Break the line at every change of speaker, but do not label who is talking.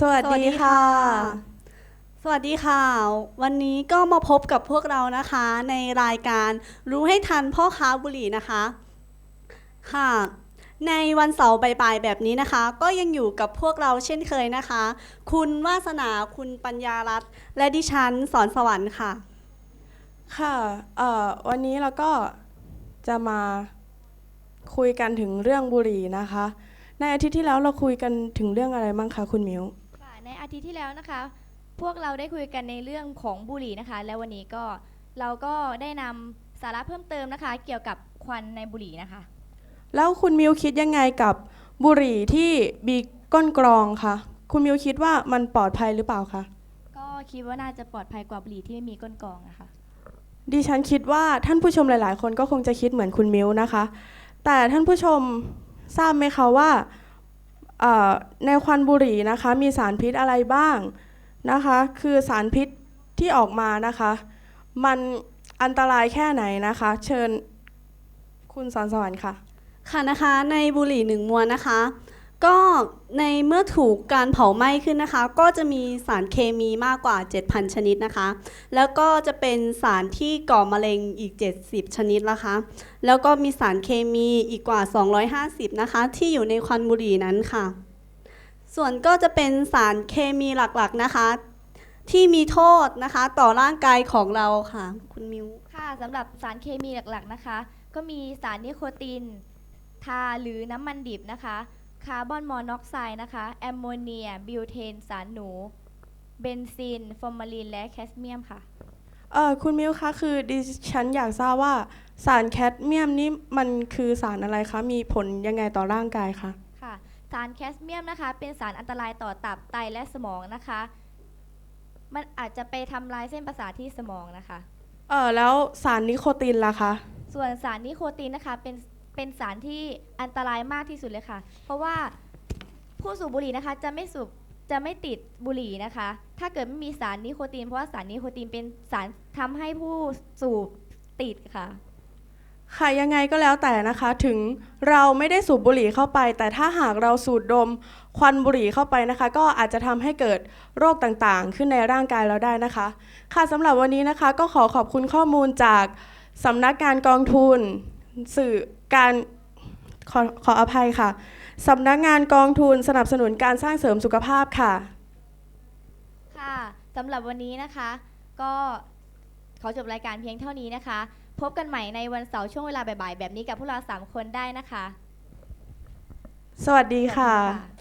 สวัสดีค่ะ
สวัสดีค่ะ วันนี้ก็มาพบกับพวกเรานะคะในรายการรู้ให้ทันพ่อค้าบุหรี่นะคะ ค่ะ ในวันเสาร์บ่ายๆแบบนี้นะคะ ก็ยังอยู่กับพวกเราเช่นเคยนะคะ คุณวาสนาคุณปัญญารัตน์และดิฉันสอนสวรรค์ค่ะ
ค่ะเอ่อวันนี้เราก็จะมาคุยกันถึงเรื่องบุหรี่นะคะ ในอาทิตย์ที่แล้วเราคุยกันถึงเรื่องอะไรบ้างคะคุณมิว
ค่ะ ในอาทิตย์ที่แล้วนะคะ พวกเราได้คุยกันในเรื่องของบุหรี่นะคะ และวันนี้ก็เราก็ได้นำสาระเพิ่มเติมนะคะ เกี่ยวกับควันในบุหรี่นะคะ
แล้วคุณมิวคิดยังไงกับบุหรี่ที่มีก้นกรองคะคุณมิวคิดว่ามันปลอดภัยหรือเปล่าคะ
ก็คิดว่าน่าจะปลอดภัยกว่าบุหรี่ที่ไม่มีก้นกรองนะคะ
ดิฉันคิดว่าท่านผู้ชมหลาย ๆ คนก็คงจะคิดเหมือนคุณมิวนะคะ แต่ท่านผู้ชมทราบไหมคะว่าเอ่อ ในควันบุหรี่นะคะมีสารพิษอะไรบ้างนะคะคือสารพิษที่ออกมานะคะมันอันตรายแค่ไหนนะคะ เชิญคุณสอนสวรรค์ค่ะ
ค่ะนะคะในบุหรี่หนึ่งมวนนะคะ ก็ในเมื่อถูกการเผาไหม้ขึ้นนะคะ ก็จะมีสารเคมีมากกว่า 7,000 ชนิดนะคะ แล้วก็จะเป็นสารที่ก่อมะเร็งอีก 70 ชนิดนะคะ แล้วก็มีสารเคมีอีกกว่า 250 นะคะ ที่อยู่ในควันบุหรี่นั้นค่ะ ส่วนก็จะเป็นสารเคมีหลักๆนะคะ ที่มีโทษนะคะต่อร่างกายของเราค่ะ คุณมิว
ค่ะสำหรับสารเคมีหลักๆนะคะ ก็มีสารนิโคติน ทาหรือน้ำมันดิบนะคะ คาร์บอนมอนอกไซด์นะคะ แอมโมเนีย บิวเทน สารหนู เบนซิน ฟอร์มาลิน และแคสเมียมค่ะ
เออคุณมิวคะคือดิฉันอยากทราบว่าสารแคดเมียมนี่มันคือสารอะไรคะ มีผลยังไงต่อร่างกายคะ
ค่ะ สารแคสเมียมนะคะ เป็นสารอันตรายต่อตับไตและสมองนะคะ มันอาจจะไปทำลายเส้นประสาทที่สมองนะคะ
เออแล้วสารนิโคตินล่ะคะ
ส่วนสารนิโคตินนะคะเป็น เป็นสารที่อันตรายมากที่สุดเลยค่ะ เพราะว่าผู้สูบบุหรี่นะคะจะไม่สูบจะไม่ติดบุหรี่นะคะ ถ้าเกิดไม่มีสารนิโคติน เพราะว่าสารนิโคตินเป็นสารทำให้ผู้สูบติดค่ะ
ค่ะยังไงก็แล้วแต่นะคะ ถึงเราไม่ได้สูบบุหรี่เข้าไป แต่ถ้าหากเราสูดดมควันบุหรี่เข้าไปนะคะ ก็อาจจะทำให้เกิดโรคต่างๆ ขึ้นในร่างกายเราได้นะคะ ค่ะสำหรับวันนี้นะคะ ก็ขอขอบคุณข้อมูลจากสำนักงานกองทุน สื่อ การขอขออภัยค่ะสำนักงานกองทุนสนับสนุนการสร้างเสริมสุขภาพค่ะ
ค่ะสำหรับวันนี้นะคะ ก็ขอจบรายการเพียงเท่านี้นะคะ พบกันใหม่ในวันเสาร์ช่วงเวลาบ่ายๆแบบนี้กับพวกเราสามคนได้นะคะ
สวัสดีค่ะ
สวัสดีค่ะ